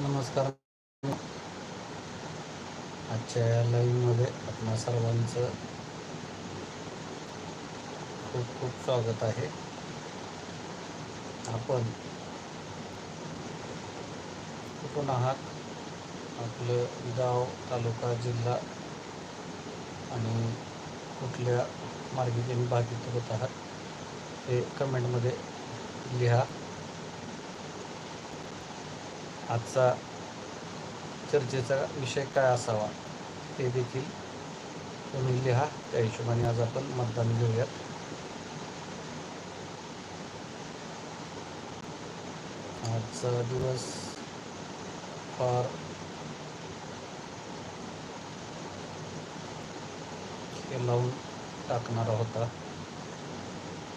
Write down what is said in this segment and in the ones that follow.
नमस्कार. आजच्या या लाईव्हमध्ये आपणा सर्वांचं खूप खूप स्वागत आहे. आपण कुठून आहात. आपलं गाव तालुका जिल्हा आणि कुठल्या मार्गिकेने बाधित होत आहात ते कमेंटमध्ये लिहा. आजचा चर्चेचा विषय काय असावा ते देखील तुम्ही लिहा. त्या हिशोबाने आज आपण मतदान घेऊयात. आजचा दिवस फार हे लावून टाकणारा होता.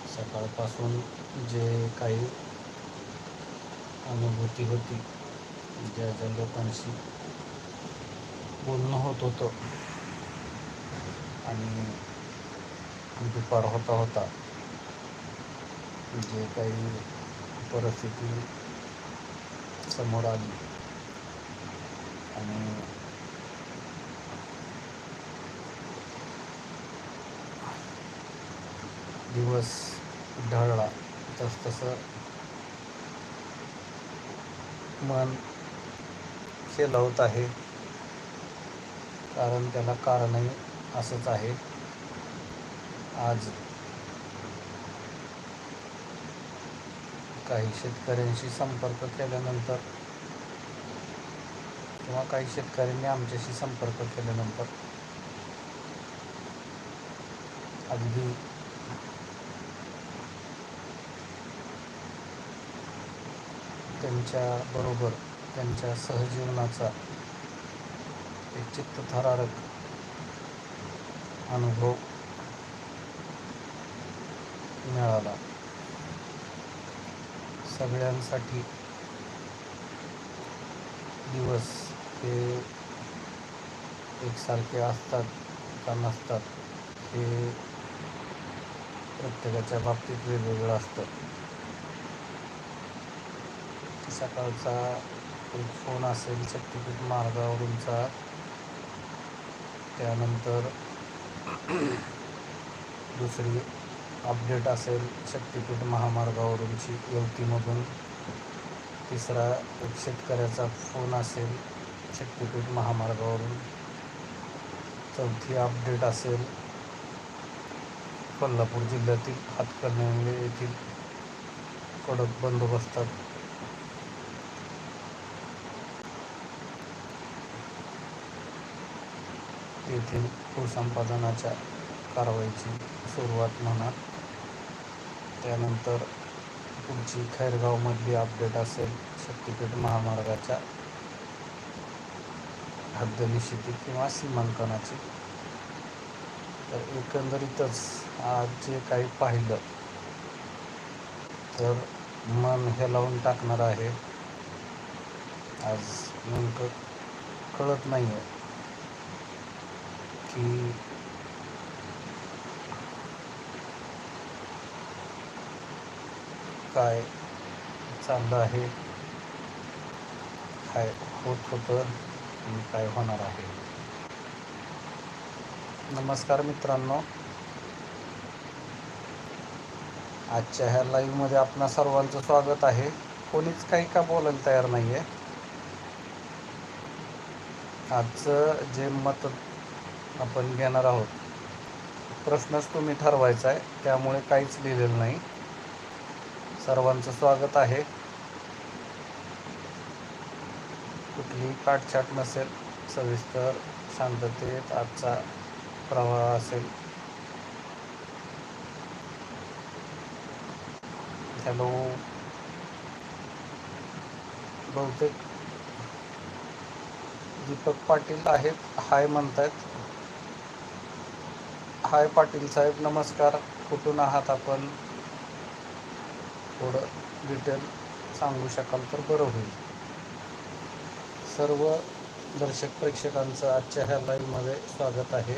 सकाळपासून जे काही अनुभूती होती ज्या ज्या लोकांशी बोलणं होत होतं आणि दुपार होता होता जे काही परिस्थिती समोर आली. आणि दिवस ढळला. तसतसं मन फेल होत आहे. कारण त्याला कारणही असंच आहे. आज काही शेतकऱ्यांशी संपर्क केल्यानंतर किंवा काही शेतकऱ्यांनी आमच्याशी संपर्क केल्यानंतर अगदी त्यांच्याबरोबर त्यांच्या सहजीवनाचा एक चित्तथरारक अनुभव मिळाला. सगळ्यांसाठी दिवस हे एकसारखे असतात का नसतात हे प्रत्येकाच्या बाबतीत वेगवेगळं असतं. सकाळचा फोन असेल शक्तिपीठ मार्गावरूनचा त्यानंतर दुसरी अपडेट असेल शक्तिपीठ महामार्गावरूनची युवतीमधून. तिसरा एक शेतकऱ्याचा फोन असेल शक्तिपीठ महामार्गावरून. चौथी अपडेट असेल कोल्हापूर जिल्ह्यातील हातकणंगले येथील कडक बंदोबस्तात. तेथील भूसंपादनाच्या कारवाईची सुरुवात म्हणा. त्यानंतर पुढची खैरगावमधली अपडेट असेल शक्तीपीठ महामार्गाच्या हद्दनिशिती किंवा सीमांकनाची. तर एकंदरीतच आज जे काही पाहिलं तर मन हे लावून टाकणार आहे. आज नेमकं कळत नाही आहे की काय चाललं आहे? काय होत होतं आणि काय होणार आहे? नमस्कार मित्रांनो. आजच्या ह्या लाईव्हमध्ये आपणा सर्वांचं स्वागत आहे. कोणीच काही का बोलायला तयार नाही आहे आजचं जे मत आपण घेणार आहोत. प्रश्नच तुम्ही ठरवायचा आहे त्यामुळे काहीच लिहिलेलं नाही. सर्वांचं स्वागत आहे. कुठलीही काटछाट नसेल सविस्तर शांततेत आजचा प्रवाह असेल. हॅलो. बहुतेक दीपक पाटील आहेत हाय म्हणतायत. हाय पाटील साहेब नमस्कार. कुठून आहात आपण? थोडं डिटेल सांगू शकाल तर बरं होईल. सर्व दर्शक प्रेक्षकांचं आजच्या ह्या लाईव्हमध्ये स्वागत आहे.